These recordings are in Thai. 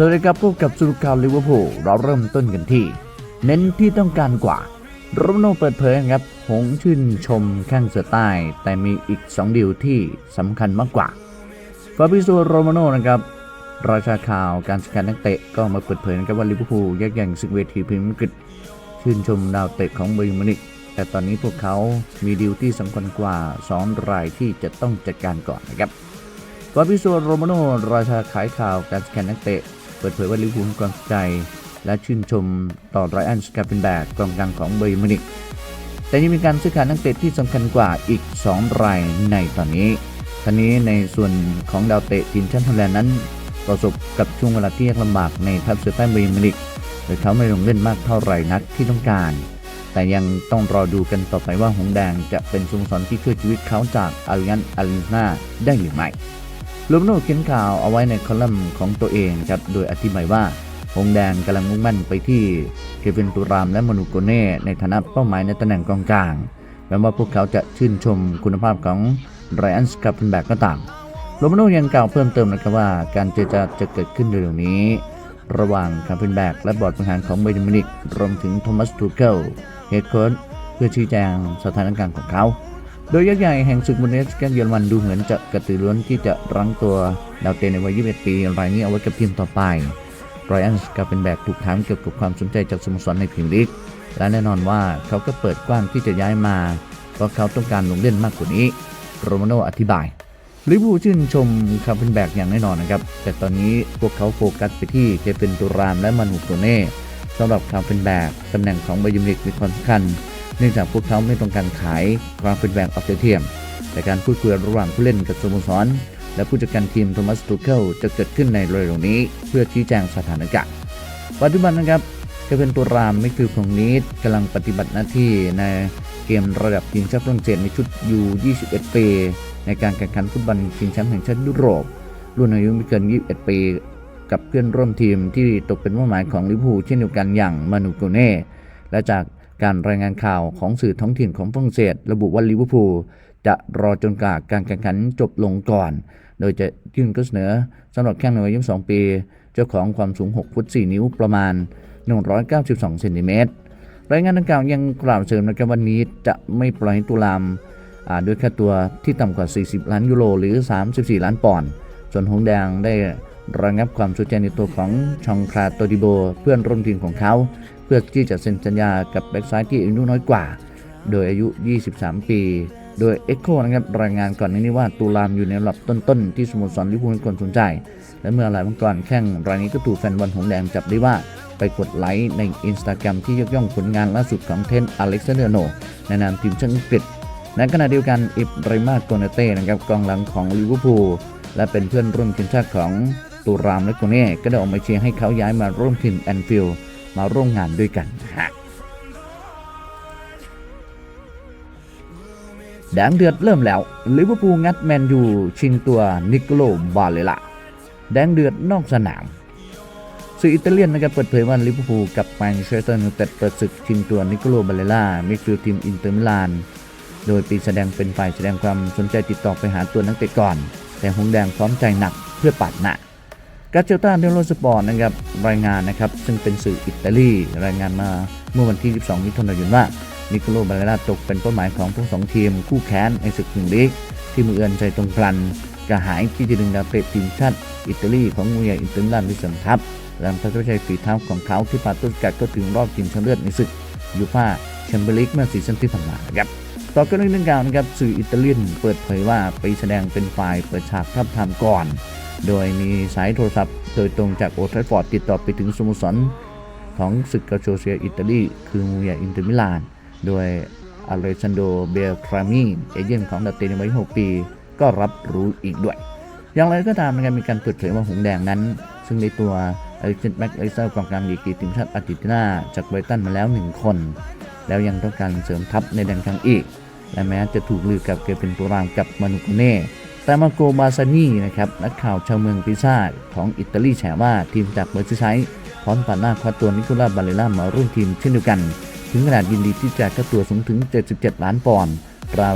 สวัสดีครับพบกับสุรข่าวลิเวอร์พูลเราเริ่มต้นกันที่ เน้นที่ต้องการกว่าโรมโนเปิดเผยครับ หงชื่นชมแข้งเสือใต้ แต่มีอีก 2ดีลที่สำคัญมากกว่าฟาบิโซโรมาโนนะครับราชาข่าวการสกัดนักเตะก็มาเปิดเผยนะครับว่าลิเวอร์พูลยักแย่งศึกเวทีพรีเมียร์ลีกชื่นชมดาวเตะของเบอร์มินิกแต่ตอนนี้พวกเขามีดีลที่สำคัญกว่า 2 รายที่จะต้องจัดการก่อนนะครับฟาบิโซโรมาโนราชาขายข่าวการสแกนนักเตะ เปิดเผยว่าลิเวอร์พูลให้ความสนใจ และชื่นชมต่อไรอันสกาเปนแบกกองกลางของเบอร์มินิกแต่ยังมีการซื้อขายนักเตะที่สำคัญกว่าอีก 2 รายในตอนนี้ทั้นี้ในส่วนของดาวเตะทีมชาติฮอลแลนด์นั้นประสบกับช่วงเวลาที่ยากลำบากในทัพเสือใต้เบอร์มินิกโดยเขาไม่ลงเล่นมากเท่าไหร่นักที่ต้องการ แต่ยังต้องรอดูกันต่อไปว่าหงแดงจะเป็นสโมสรที่ช่วยชีวิตเขาจากอาริยันอารินาได้หรือไม่ ลูมโนเขียนข่าวเอาไว้ในคอลัมน์ของตัวเองครับ โดยอธิบายว่า หงแดงกำลังมุ่งมั่นไปที่เควินตูรามและมนูโกเน่ในฐานะเป้าหมายในตำแหน่งกองกลาง แม้ว่าพวกเขาจะชื่นชมคุณภาพของไรอันสกับเป็นแบกก็ตามโรมาโนยังกล่าวเพิ่มเติมนะครับว่าการเจรจาจะเกิดขึ้นเร็วๆนี้ ระหว่างคาร์เพนแบกและบอร์ดบริหารของเบย์มินิกรวมถึงโทมัสทูเกิลเฮดโค้ชเพื่อชี้แจงสถานการณ์ของเขา โดยยักษ์ใหญ่แห่งศึกบุนเดสกันเยอรมันดูเหมือนจะกระตือรือร้นที่จะรั้งตัวดาวเตะในวัย 21 ปี รายนี้เอาไว้กับทีมต่อไปไรอันสกาเป็นแบกถูกถามเกี่ยวกับความสนใจจากสโมสรในพรีเมียร์ลีกและแน่นอนว่าเขาก็เปิดกว้างที่จะย้ายมา เพราะเขาต้องการลงเล่นมากกว่านี้ โรมาโนอธิบายลิเวอร์พูลชื่นชมคาร์เพนแบกอย่างแน่นอนนะครับ แต่ตอนนี้พวกเขาโฟกัสไปที่เคเปนตูรามและมานูโตเน่สำหรับคาร์เพนแบกตำแหน่งของไบยูมิกมีความสำคัญ เนื่องจากพวกเขาไม่ต้องการขายคาร์เพนแบกออกเทียม แต่การพูดคุยระหว่างผู้เล่นกับสโมสรและผู้จัดการทีมโทมัสตูเคิลจะเกิดขึ้นในเร็วๆนี้เพื่อชี้แจงสถานการณ์ปัจจุบันนะครับเคเป็นตูรามไม่คือของนี้กำลังปฏิบัติหน้าที่ในเกมระดับทีมชาติฝรั่งเศสในชุดยู21ปีในการแข่งขันฟุตบอลชิงแชมป์แห่งชาติยุโรป รุ่นอายุไม่เกิน 21 ปี กับเพื่อนร่วมทีมที่ตกเป็นเป้าหมายของลิเวอร์พูลเช่นเดียวกันอย่างมานูโกเน่และจาก การรายงานข่าวของสื่อท้องถิ่นของฝรั่งเศส ระบุว่าลิเวอร์พูลจะรอจนกว่าการแข่งขันจบลงก่อน โดยจะยื่นข้อเสนอสำหรับแข้งในวัย22 ปี เจ้าของความสูง 6 ฟุต 4 นิ้วประมาณ 192 เซนติเมตร รายงานดังกล่าวยังกล่าวเสริมนะครับวันนี้จะไม่ปล่อยให้ตุลามด้วยค่าตัวที่ต่ำกว่า 40 ล้านยูโรหรือ 34 ล้านปอนด์ ส่วนหงแดงได้ ระงับความสนใจในตัวของชองคราโตดิโบ เพื่อนร่วมทีมของเขา เพื่อที่จะเซ็นสัญญากับแบ็กซ้ายที่อายุน้อยกว่า โดยอายุ 23 ปี โดยเอ็กโคนะครับรายงานก่อนหน้านี้ว่าตูลามอยู่ในลำดับต้นๆ ที่สโมสรลิเวอร์พูลความสนใจ และเมื่อหลายวันก่อนแข่งรายนี้ก็ถูกแฟนบอลหงแดงจับได้ว่าไปกดไลค์ในอินสตาแกรมที่ยกย่องผลงานล่าสุดของเทนอเล็กซานเดอร์โนในนามทีมชาติอังกฤษในขณะเดียวกันอิบราฮิมาโกเนเต้นะครับกองหลังของลิเวอร์พูลและเป็นเพื่อนร่วมทีมชาติของ ตูรามและโกเน่ก็ได้ออกมาเชียร์ให้เขาย้ายมาร่วมทีมแอนฟิลด์มาร่วมงานด้วยกันฮะแดงเดือดเริ่มแล้วลิเวอร์พูลงัดแมนยูชิงตัวนิโคโลบาเลล่าแดงเดือดนอกสนามสื่ออิตาเลียนนะครับเปิดเผยว่าลิเวอร์พูลกับแมนเชสเตอร์ยูไนเต็ดเปิดศึกชิงตัวนิโคโลบาเลล่ามิดฟิลด์ทีมอินเตอร์มิลานโดยปีแสดงเป็นฝ่ายแสดงความสนใจติดต่อไปหาตัวนักเตะก่อน แต่หงแดงพร้อมใจหนักเพื่อปัดหนะ กาเจลตาเดโลสปอร์ตนะครับรายงานนะครับซึ่งเป็นสื่ออิตาลีรายงานมาเมื่อวันที่22มิถุนายนว่านิโคโลบาเลล่าตกเป็นเป้าหมายของทั้งสองทีม คู่แข่งในศึกพรีเมียร์ลีกที่มือเอือนใจตรงกลันกระหายที่จะดึงดาวเตะทีมชาติอิตาลีของมูยาอินเตอร์ลานไปเสริมทัพหลังจากใช้ฝีเท้าของเขาที่พาตุสกัดก็ถึงรอบชิงชนะเลิศในศึกยูฟ่าแชมเปี้ยนลีกเมื่อซีซั่นที่ผ่านมานครับต่อกันเรื่องกล่าวนะครับสื่ออิตาเลียนเปิดเผยว่าไปแสดงเป็นฝ่ายเปิดฉากทับทามก่อน โดยมีสายโทรศัพท์ โดยตรงจากโอทราฟอร์ดติดต่อไปถึงสโมสรของศึกกาโชเซียอิตาลี คือมูยาอินเตอร์มิลาน โดยอเลซันโดเบลทรามีเอเจนต์ของดาวเตนวัย6ปี ก็รับรู้อีกด้วย อย่างไรก็ตามนะครับมีการเปิดเผยว่าหงแดงนั้น ซึ่งในตัวอเล็กซนแม็กไอเซอร์กองกลางดีกีทีมชาติอาร์เจนตินาจากไบตันมาแล้ว 1 คน แล้วยังต้องการเสริมทัพในแดนกลางอีก และแม้จะถูกลือกับเกเป็นโปรามกับมานุกเน่ แต่มาโกบาซานีนะครับนักข่าวชาวเมืองปิซาของอิตาลีแฉว่าทีมจากเมอร์ซิไซพร้อมปาน้าคว้าตัวนิโคลาบาเลล่ามาร่วมทีมเช่นเดียวกัน ถึงขนาดยินดีที่จะค่าตัวสูงถึง 77 ล้านปอนด์ราว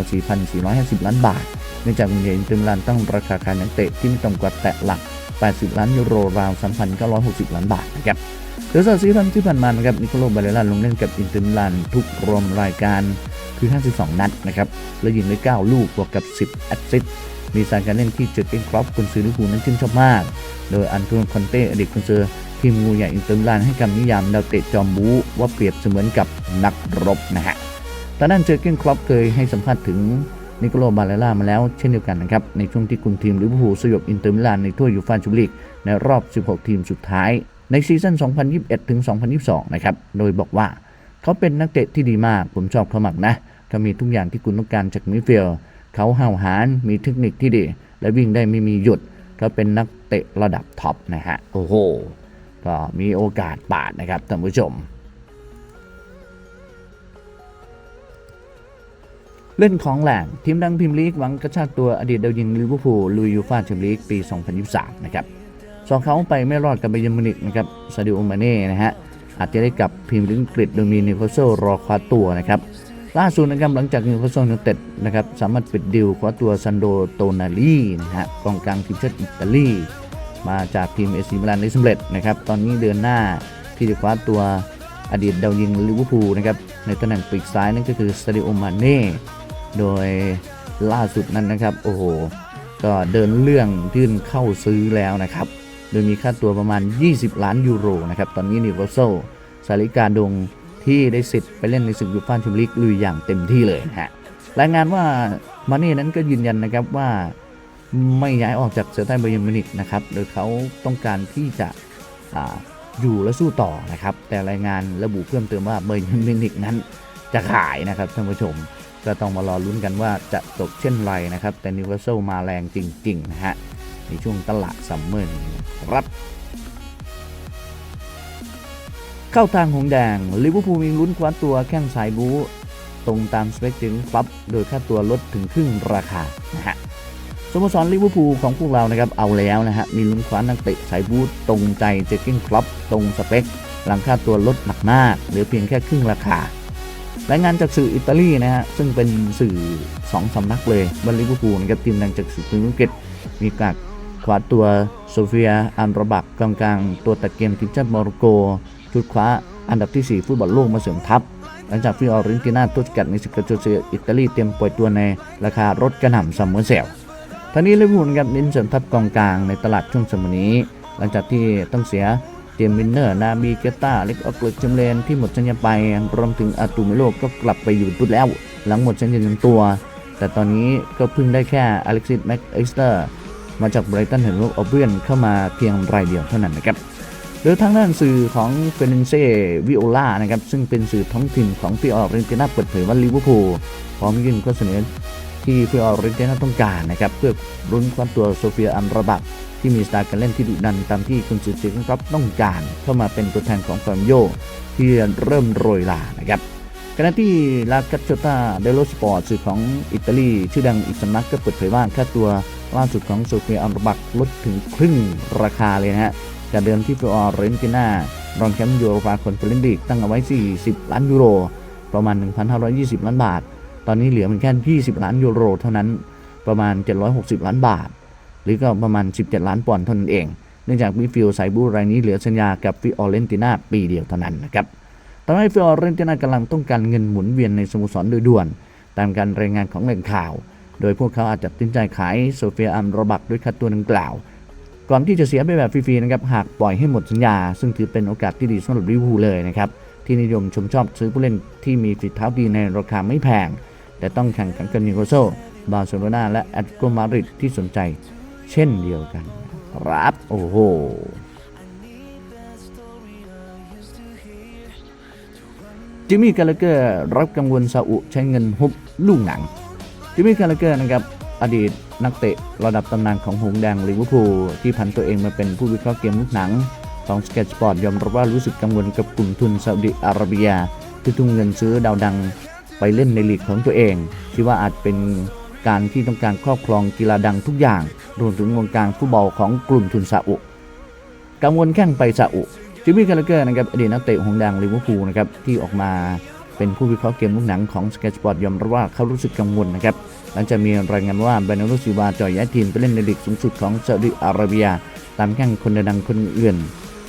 4,450 ล้านบาท เนื่องจากวินเยนตอร์มิลานตั้งราคาขายนักเตะที่ไม่ต่ำกว่าแตะหลัก 80 ล้านยูโรราว 3,960 ล้านบาทนะครับโดยสัปดาห์ซีซั่นที่ผ่านมานะครับนิโคโลบาเลลันลงเล่นกับอินเตอร์มิลานทุกรวมรายการคือ 52 นัดนะครับ และยิงได้ 9 ลูกบวกกับ 10 แอสซิสต์ มีสายการเล่นที่เจอเกนครอปกุนซือลิเวอร์พูลนั้นชื่นชอบมาก โดยอันโตนคอนเต้อดีตกุนซือทีมงูใหญ่อินเตอร์มิลานให้คำนิยามดาวเตะจอมบูว่าเปรียบเสมือนกับนักรบนะฮะตอนนั้นเจอเกนครอปเคยให้สัมภาษณ์ถึงนิโคลบาเลล่ามาแล้วเช่นเดียวกันนะครับ ในช่วงที่คุมทีมลิเวอร์พูลสยบอินเตอร์มิลานในถ้วยยูฟ่าแชมเปี้ยนลีกในรอบ 16 ทีมสุดท้าย ในซีซั่น 2021 ถึง 2022 นะครับ โดยบอกว่า เขาเป็นนักเตะที่ดีมาก ผมชอบเขามากนะเขามีทุกอย่างที่คุณต้องการจากมิดฟิลด์ เขาห้าวหาญมีเทคนิคที่ดี และวิ่งได้ไม่มีหยุดเขาเป็นนักเตะระดับท็อปนะฮะโอ้โหก็มีโอกาสปาดนะครับท่านผู้ชม เล่นของแหลงทีมดังพิมพ์ลีกหวังกระชากตัวอดีตดาวยิงลิเวอร์พูลลุยยูฟ่าแชมเปี้ยนลีกปี 2023 นะครับสองเขาไปไม่รอดกับไบเยร์นมิวนิกนะครับซาดิโอมาเน่นะฮะอาจจะได้กลับพิมพ์ลีกอังกฤษโดยมีนิวคาสเซิลรอคว้าตัวนะครับ ล่าสุดนะครับหลังจากนิวคาสเซิลยูไนเต็ดนะครับสามารถปิดดิวคว้าตัวซันโดโตนาลีนะฮะกองกลางทีมชาติอิตาลีมาจากทีมเอซิมิลานได้สำเร็จนะครับตอนนี้เดือนหน้าที่จะคว้าตัวอดีตดาวยิงลิเวอร์พูลนะครับในตำแหน่งปีกซ้ายนั่นก็คือซาดิโอมาเน่โดยล่าสุดนั้นนะครับโอ้โหก็เดินเรื่องยื่นเข้าซื้อแล้วนะครับโดยมีค่าตัวประมาณ 20 ล้านยูโรนะครับตอนนี้นิวคาสเซิลสาริกาดง ที่ได้สิทธิ์ไปเล่นในศึกยูฟ่าแชมเปี้ยนลีกลุยอย่างเต็มที่เลยฮะรายงานว่ามาเน่นั้นก็ยืนยันนะครับว่าไม่ย้ายออกจากเซอร์ไทเบอร์เยนมินิกนะครับโดยเขาต้องการที่จะอยู่และสู้ต่อนะครับ แต่รายงานระบุเพิ่มเติมว่าเบอร์เยนมินิกนั้นจะขายนะครับท่านผู้ชม ก็ต้องมารอลุ้นกันว่าจะจบเช่นไรนะครับ แต่นิวคาสเซิลมาแรงจริง ๆ นะฮะ ในช่วงตลาดซัมเมอร์นี้ครับ เข้าทางหงแดงลิเวอร์พูลมีลุ้นคว้าตัวแข้งสายบูตรงตามสเปคถึงครับโดยค่าตัวลดถึงครึ่งราคานะฮะสโมสรลิเวอร์พูลของพวกเรานะครับเอาแล้วนะฮะมีลุ้นคว้านักเตะสายบูตรงใจเจคกิ้งคลับตรงสเปค หลังค่าตัวลดหนักมากเหลือเพียงแค่ครึ่งราคารายงานจากสื่ออิตาลีนะฮะซึ่งเป็นสื่อสองสำนักเลยบันลิเวอร์พูลนะครับทีมดังจากสื่ออังกฤษมีการคว้าตัวโซเฟียอันรบักกองกลางตัวตะเกียงทีมชาติโมร็อกโก ชุดคว้าอันดับที่ 4 ฟุตบอลโลกมาเสริมทัพ หลังจากฟิออรินตินาตุสกัดในศึกกาโจเซียอิตาลีเตรียมปล่อยตัวในราคารถกระหน่ำซัมเมอร์เซลท่านี้ลิเวอร์พูลครับเน้นเสริมทัพกองกลางในตลาดช่วงสมัยนี้ หลังจากที่ต้องเสียเจมวินเนอร์ นาบีเกต้าเล็กออกเล็กจำเลนที่หมดสัญญาไป รวมถึงอาตูเมโลก็กลับไปอยู่ตุดแล้ว หลังหมดสัญญาหนึ่งตัว แต่ตอนนี้ก็เพิ่งได้แค่อเล็กซิสแม็กเอ็กสเตอร์มาจากไบรตันเฮนโลออเบียนเข้ามาเพียงรายเดียวเท่านั้นนะครับ โดยทางด้านสื่อของเฟรนเซ่วิโอลานะครับซึ่งเป็นสื่อท้องถิ่นของฟิออเรนติน่าเปิดเผยว่าลิเวอร์พูลพร้อมยื่นข้อเสนอที่ฟิออเรนติน่าต้องการนะครับเพื่อรุนคว้าตัวโซเฟียอัมราบักที่มีสไตล์การเล่นที่ดุดันตามที่คุณสื่อเสียงครับต้องการ เข้ามาเป็นตัวแทนของฟาร์มโยที่เริ่มโรยลานะครับขณะที่ลากัตโชตาเดโลสปอร์ตสื่อของอิตาลีชื่อดังอีกสำนักก็เปิดเผยว่าค่าตัวล่าสุดของโซเฟียอัมรบักลดถึงครึ่งราคาเลยนะฮะ จากเดิมที่ฟิออเรนติน่ารองแชมป์ยูโรปาคอนเฟอเรนซ์ลีกตั้งเอาไว้ 40 ล้านยูโร ประมาณ 1,520 ล้านบาท ตอนนี้เหลือเพียงแค่ 20 ล้านยูโรเท่านั้น ประมาณ 760 ล้านบาท หรือก็ประมาณ 17 ล้านปอนด์เท่านั้นเอง เนื่องจากมิฟิลด์สายบูรายนี้เหลือสัญญากับฟิออเรนติน่าปีเดียวเท่านั้นนะครับทำให้ฟิออเรนติน่ากำลังต้องการเงินหมุนเวียนในสโมสรโดยด่วน ตามการรายงานของแหล่งข่าว โดยพวกเขาอาจจะตัดสินใจขายโซเฟียอัมรบักด้วยค่าตัวดังกล่าว ก่อนที่จะเสียไปแบบฟรีๆนะครับหากปล่อยให้หมดสัญญา ซึ่งถือเป็นโอกาสที่ดีสำหรับลิเวอร์พูลเลยนะครับที่นิยมชมชอบซื้อผู้เล่นที่มีฝีเท้าดีในราคาไม่แพง แต่ต้องแข่งขันกับนิโคลโซบาร์เซโลนาและแอตเลติโกมาดริดที่สนใจ เช่นเดียวกันครับโอ้โหจิมมี่กาลเกอร์รับกังวลซาอุใช้เงินฮุบลูกหนังจิมมี่คาร์เกอร์นะครับ อดีตนักเตะระดับตำนานของหงแดงลิเวอร์พูลที่ผันตัวเองมาเป็นผู้วิเคราะห์เกมลูกหนังของสเก็ตสปอร์ตยอมรับว่ารู้สึกกังวลกับกลุ่มทุนซาอุดิอาระเบีย ที่ทุ่มเงินซื้อดาวดังไปเล่นในลีกของตัวเองคิดว่าอาจเป็นการที่ต้องการครอบครองกีฬาดังทุกอย่าง รวมถึงวงการฟุตบอลของกลุ่มทุนซาอุกังวลแข่งไปซาอุจิมมี่คาร์เกอร์นะครับอดีตนักเตะหงแดงลิเวอร์พูลนะครับที่ออกมา เป็นผู้วิเคราะห์เกมลูกหนังของสเกตบอร์ดยอมรับว่าเขารู้สึกกังวลนะครับ หลังจากมีรายงานว่าเบรนาร์โดซิลวาจะย้ายทีมไปเล่นในลีกสูงสุดของซาอุดิอาระเบีย ตามแข่งคนดังคนอื่น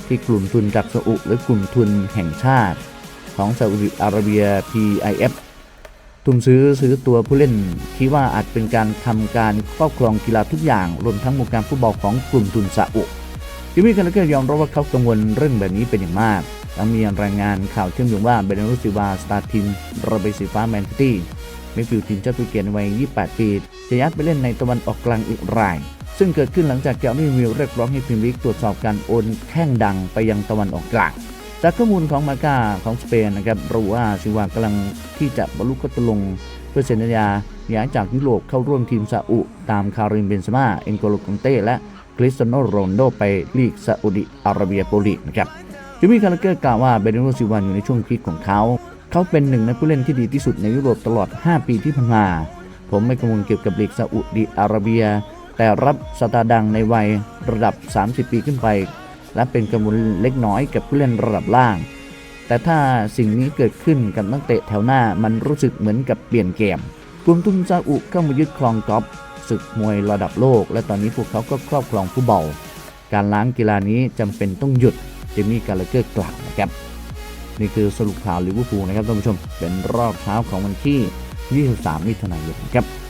ที่กลุ่มทุนจากซาอุหรือกลุ่มทุนแห่งชาติ ของซาอุดิอาระเบีย PIF ทุ่มซื้อซื้อตัวผู้เล่นคิดว่าอาจเป็นการทำการครอบครองกีฬาทุกอย่างรวมทั้งวงการฟุตบอลของกลุ่มทุนซาอุจิมมี่คาร์เกอร์ยอมรับว่าเขากังวลเรื่องแบบนี้เป็นอย่างมาก หลังมีรายงานข่าวเชื่อมโยงว่าเบนาร์โดซิวาสตาร์ทีมระเบดสีฟ้าแมนซิตี้มิดฟิลด์ทีมชาติโปรตุเกสในวัย 28 ปี จะยัดไปเล่นในตะวันออกกลางอีกราย ซึ่งเกิดขึ้นหลังจากแกลมี่มิลเรียกร้องให้พรีเมียร์ลีกตรวจสอบการโอนแข้งดังไปยังตะวันออกกลางจากข้อมูลของมาก้าของสเปนนะครับระบุว่าซิวากำลังที่จะบรรลุข้อตกลงเพื่อเซ็นสัญญาย้ายจากยุโรปเข้าร่วมทีมซาอุ ตามคาริมเบนเซม่าเอ็นโกโลกงเต้และคริสเตียโนโรนโดไปลีกซาอุดิอาระเบียโปลีนะครับ จิมมี่คาร์เกอร์กล่าวว่าเบรนโดซิลวาอยู่ในช่วงพีคของเขา เขาเป็นหนึ่งในผู้เล่นที่ดีที่สุดในยุโรปตลอด 5 ปีที่ผ่านมา ผมไม่กังวลเกี่ยวกับลีกซาอุดิอาระเบีย แต่รับสตาร์ดังในวัยระดับ 30 ปีขึ้นไป และเป็นกังวลเล็กน้อยกับผู้เล่นระดับล่าง แต่ถ้าสิ่งนี้เกิดขึ้นกับนักเตะแถวหน้ามันรู้สึกเหมือนกับเปลี่ยนเกมกลุ่มทุนซาอุเข้ามายึดครองกอล์ฟศึกมวยระดับโลก และตอนนี้พวกเขาก็ครอบครองผู้เบาการล้างกีฬานี้จำเป็นต้องหยุด จิมมี่การเลเกอร์กล่าวนะครับนี่คือสรุปข่าวลิเวอร์พูลนะครับท่านผู้ชมเป็นรอบเช้าของวันที่ 23 มิถุนายนครับ